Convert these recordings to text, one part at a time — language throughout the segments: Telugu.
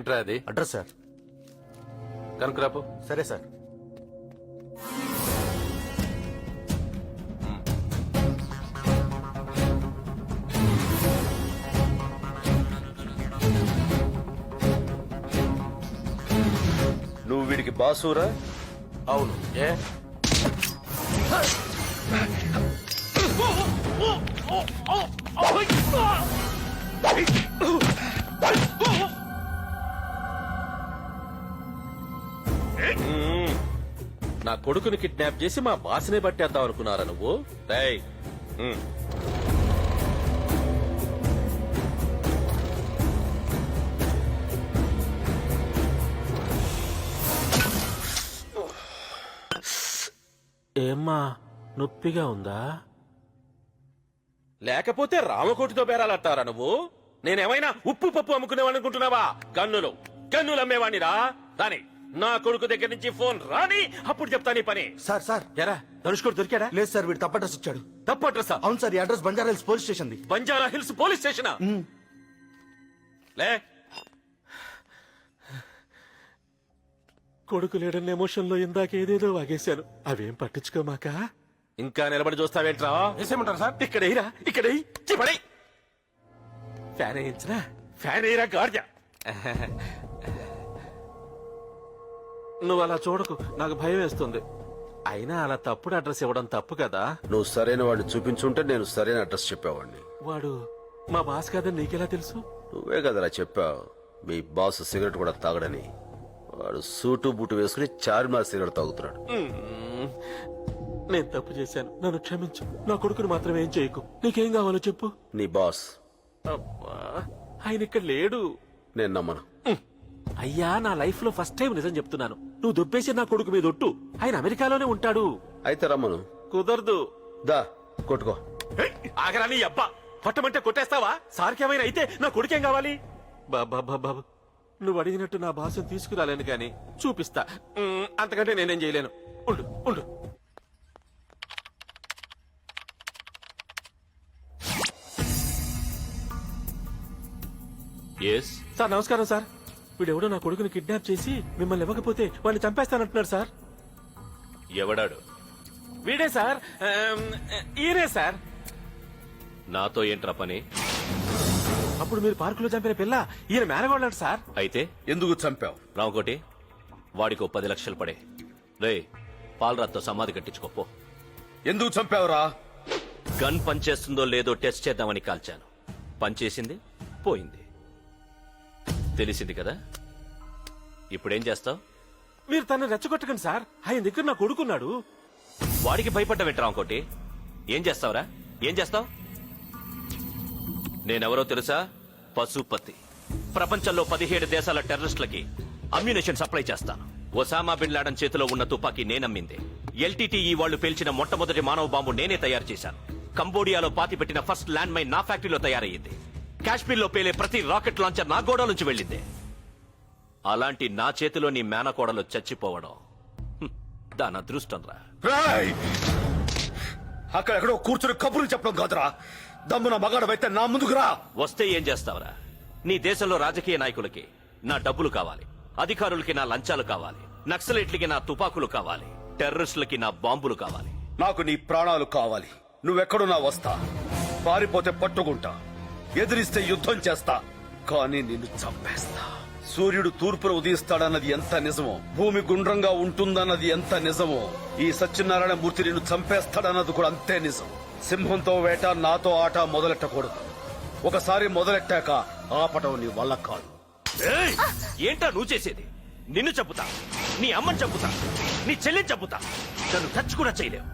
ఏంట్రా అది అడ్రస్ సార్ కనుకరాపు సరే సార్ నువ్వు వీడికి బాసురా అవును ఏ నా కొడుకుని కిడ్నాప్ చేసి మా బాస్నే పట్టేద్దాం అనుకున్నారా నువ్వు? రేయ్, ఉమ్. ఏమ్మా నొప్పిగా ఉందా? లేకపోతే రామకోటితో బేరాలంటారా నువ్వు? నేనేమైనా ఉప్పు పప్పు అమ్ముకునేవాడు అనుకుంటున్నావా? గన్నులు. గన్నులు అమ్మేవాణిరా రాని. నా కొడుకు దగ్గర నుంచి ఫోన్ రాని అప్పుడు చెప్తా నీ పని. Sir sir. ఎరా ధనుష్కోడు దొరికాడా? లేదు సార్ వీడు తప్ప అడ్రస్ ఇచ్చాడు. తప్పు అడ్రస్? అవును సార్ ఈ address Banjara Hills police station the Banjara Hills police station? లే. కొడుకు లేడన్న ఎమోషన్లో ఇందాక ఏదేదో వాగేశాను. అవేం పట్టించుకోమాక? ఇంకా నిలబడి చూస్తావేంట్రా? సార్? ఇక్కడ ఎయిరా ఇక్కడ. ఫ్యాన్ వేయించరా ఫ్యాన్ ఎయిరా గార్జా నువ్వు అలా చూడకు. నాకు భయం వేస్తుంది. అయినా అలా తప్పుడు అడ్రస్ ఇవ్వడం తప్పు కదా? నువ్వు సరైన వాడిని చూపించుంటే నేను సరైన అడ్రస్ చెప్పేవాడిని. వాడు మా బాస్ కాదని నీకెలా తెలుసు? నువ్వే కదరా చెప్పావు. మీ బాస్ సిగరెట్ కూడా తాగడని. వాడు సూటు బూటు వేసుకుని చార్మినార్ సిగరెట్ తాగుతున్నాడు. మ్మ్. నేను తప్పు చేశాను. నన్ను క్షమించు. నా కొడుకుని మాత్రం ఏం చేయకు. నీకేం కావాలో చెప్పు. నీ బాస్. అబ్బా ఆయన ఇక్కడ లేడు. నేను నమ్మను. మ్మ్. అయ్యా నా లైఫ్లో ఫస్ట్ టైం నిజం చెప్తున్నాను. నువ్వు దొబ్బేసి నా కొడుకు మీద ఒట్టు. ఆయన అమెరికాలోనే ఉంటాడు. అయితే రమ్మను. కుదరదు. దా కొట్టుకో. ఆగరా నీ అబ్బా. కొట్టమంటే కొట్టేస్తావా? సార్కేమైనా అయితే నా కొడుకేం కావాలి? బాబా బాబా నువ్వు అడిగినట్టు నా భాషను తీసుకురాలేను కానీ చూపిస్తా. అంతకంటే నేనేం చేయలేను. ఉండు ఉండు. ఎస్ సార్ నమస్కారం సార్. వీడెవడో నా కొడుకుని కిడ్నాప్ చేసి మిమ్మల్ని ఇవ్వకపోతే వాడిని చంపేస్తానంటున్నాడు సార్. ఎవడాడు? వీడే సార్. ఆమ్, ఈయనే సార్. నాతో ఏంట్రా పని? అప్పుడు మీరు పార్కులో చంపిన పిల్ల ఈయన మేనగోళ్ళాడు సార్. అయితే? ఎందుకు చంపావు? రామకోటి వాడికి పది లక్షలు పడే. రే పాలరాత్తో సమాధి కట్టించుకోపో ఎందుకు చంపావురా? గన్ పనిచేస్తుందో లేదో టెస్ట్ చేద్దామని కాల్చాను. పనిచేసింది పోయింది. తెలిసింది కదా? ఇప్పుడేం చేస్తావు? మీరు తనని రెచ్చగొట్టకండి సార్. ఆయన దగ్గర నా కొడుకున్నాడు. వాడికి భయపడ్డ వెంట రామకోటి? ఏం చేస్తావురా? ఏం చేస్తావు? నేనెవరో తెలుసా? పశుపతి. ప్రపంచంలో పదిహేడు దేశాల టెర్రరిస్టులకి అమ్యునేషన్ సప్లై చేస్తాను. ఒసామా బిన్ లాడన్ చేతిలో ఉన్న తుపాకీ నేనమ్మింది. ఎల్టీటీఈ వాళ్ళు పేల్చిన మొట్టమొదటి మానవ బాంబు నేనే తయారు చేశాను. కంబోడియాలో పాతిపెట్టిన ఫస్ట్ ల్యాండ్ మైన్ నా ఫ్యాక్టరీలో తయారయ్యింది. కాశ్మీర్లో పేలే ప్రతి రాకెట్ లాంచర్ నా గోడ నుంచి వెళ్ళింది. అలాంటి నా చేతిలో నీ మేనకోడలు చచ్చిపోవడం. హ్మ్, దాని అదృష్టం రా. రాయ్! అక్కడెక్కడో కూర్చుని కబుర్లు చెప్పడం కాదురా. దమ్మున మగాడవైతే నా ముందుకు రా. వస్తే ఏం చేస్తావరా? నీ దేశంలో రాజకీయ నాయకులకి నా డబ్బులు కావాలి. అధికారులకి నా లంచాలు కావాలి. నక్సలైట్లకి నా తుపాకులు కావాలి. టెర్రరిస్టులకి నా బాంబులు కావాలి. నాకు నీ ప్రాణాలు కావాలి. నువ్వెక్కడున్నా వస్తా. పారిపోతే పట్టుకుంటా. ఎదిరిస్తే యుద్ధం చేస్తా. కానీ నిన్ను చంపేస్తా. సూర్యుడు తూర్పున ఉదయిస్తాడన్నది ఎంత నిజమో భూమి గుండ్రంగా ఉంటుందన్నది ఎంత నిజమో ఈ సత్యనారాయణ మూర్తి నిన్ను చంపేస్తాడన్నది కూడా అంతే నిజం. సింహంతో వేట నాతో ఆట మొదలెట్టకూడదు. ఒకసారి మొదలెట్టాక ఆపటం నీ వల్ల కాదు. ఏయ్! ఏంటా నువ్వు చేసేది? నిన్ను చంపుతా నీ అమ్మని చంపుతా నీ చెల్లిని చంపుతా. నన్ను టచ్ కూడా చేయలేవు.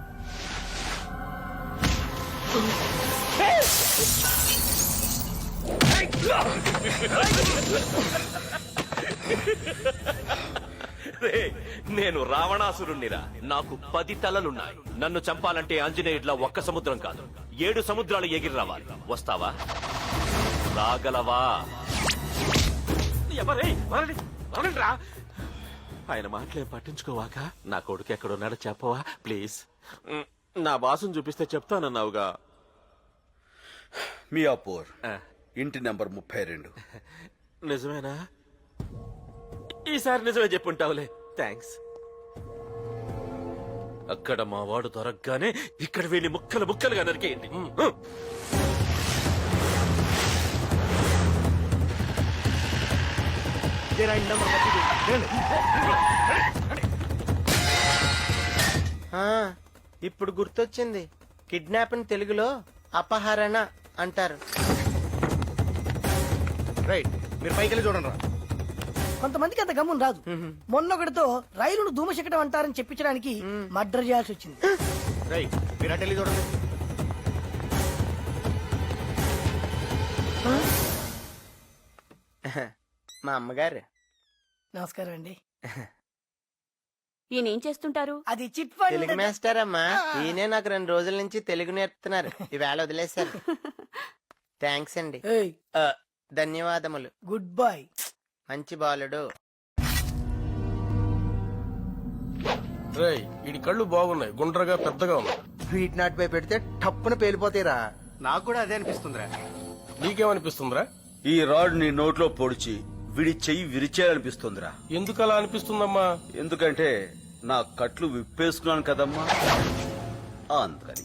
నేను రావణాసురుణ్ణిరా. నాకు పది తలలున్నాయి. నన్ను చంపాలంటే ఆంజనేయుడిలా ఒక్క సముద్రం కాదు. ఏడు సముద్రాలు ఎగిరి రావాలి. వస్తావా? రాగలవా? ఎవరే రా. ఆయన మాటలేం పట్టించుకోవాక? నా కొడుకు ఎక్కడున్నాడో చెప్పవా? ప్లీజ్. నా బాసును చూపిస్తే చెప్తానన్నావుగా. మియాపూర్ ఆ, ఇంటి నెంబర్ ముప్పై రెండు. నిజమేనా? ఈసారి నిజమే చెప్పుంటావులే. థ్యాంక్స్. అక్కడ మా వాడు దొరకగానే ఇక్కడ వీళ్ళని ముక్కలు ముక్కలుగా నరికేయండి. ఆ, ఇప్పుడు గుర్తొచ్చింది. కిడ్నాప్ తెలుగులో అపహరణ అంటారు. రైట్. మీరు పైకి వెళ్ళి చూడండి రా. కొంతమందికి అంత గమ్మున రాదు. మొన్నొకటితో రైలును ధూమశకటం అంటారని చెప్పించడానికి మర్డర్ చేయాల్సి వచ్చింది. రైట్. మీరు అటు వెళ్ళి చూడండి. మా అమ్మగారు. నమస్కారం అండి. ఈయన ఏం చేస్తుంటారు? అది చిట్ ఫండ్ తెలుగు మాస్టర్ అమ్మా ఈయనే నాకు రెండు రోజుల నుంచి తెలుగు నేర్పుతున్నారు. ఈవేళ వదిలేశారు. థ్యాంక్స్ అండి. ఏయ్, ఆ, ధన్యవాదములు. గుడ్ బాయ్ మంచి బాలుడు. రేయ్ వీడి కళ్ళు బాగున్నాయి. గుండ్రగా పెద్దగా ఉన్నాయి. స్వీట్ నాట్ పై పెడితే టప్పున పేలిపోతాయిరా. నాకు కూడా అదే అనిపిస్తుందిరా. నీకేమనిపిస్తుందిరా? ఈ రాడ్ నీ నోట్లో పొడిచి విడి చెయ్యి విరిచేయాలనిపిస్తుందిరా. ఎందుకు అలా అనిపిస్తుందమ్మా? ఎందుకంటే నా కట్లు విప్పేసుకున్నాను కదమ్మా. అందుకని.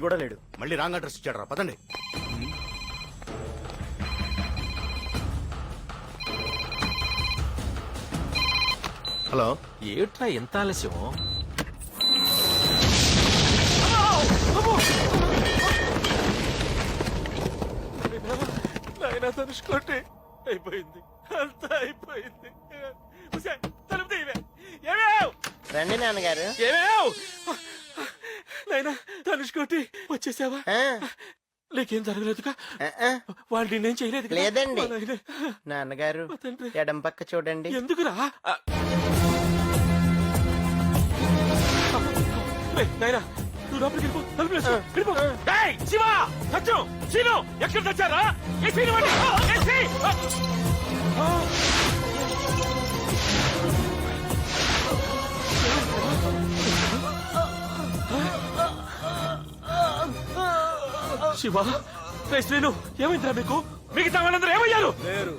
పైన కూడా లేడు. మళ్ళీ రాంగ్ అడ్రస్ ఇచ్చాడు రా పదండి. హలో. ఏట్రా ఎంత ఆలస్యం? నాయనా తనుసుకోండి అయిపోయింది. అంతా అయిపోయింది. తలుపు తీయవే. ఏమేవ్? రండి నాన్నగారు. ఏమేవ్? నాయనా తనుసుకోండి వచ్చేసావా ఆ, నీకేం జరగలేదుగా ఆ, ఆ. వాళ్ళు నిన్నేం చేయలేదు? లేదండి. నాన్నగారు తండ్రి. ఎడం పక్క చూడండి ఎందుకురా ఆ. రేయ్, నాయనా నువ్వు లోపలికి వెళ్ళిపో తలుపులు వేసుకో. వెళ్ళిపో. ఏయ్, శివ సత్యం శీను ఎక్కడ తెచ్చారా ఏ శీను వాడి? ఏ శీ? ఆ. ఆ. శివ శ్రీను ఏమైందిరా మీకు? మిగతా వాళ్ళందరూ ఏమయ్యారు? లేరు.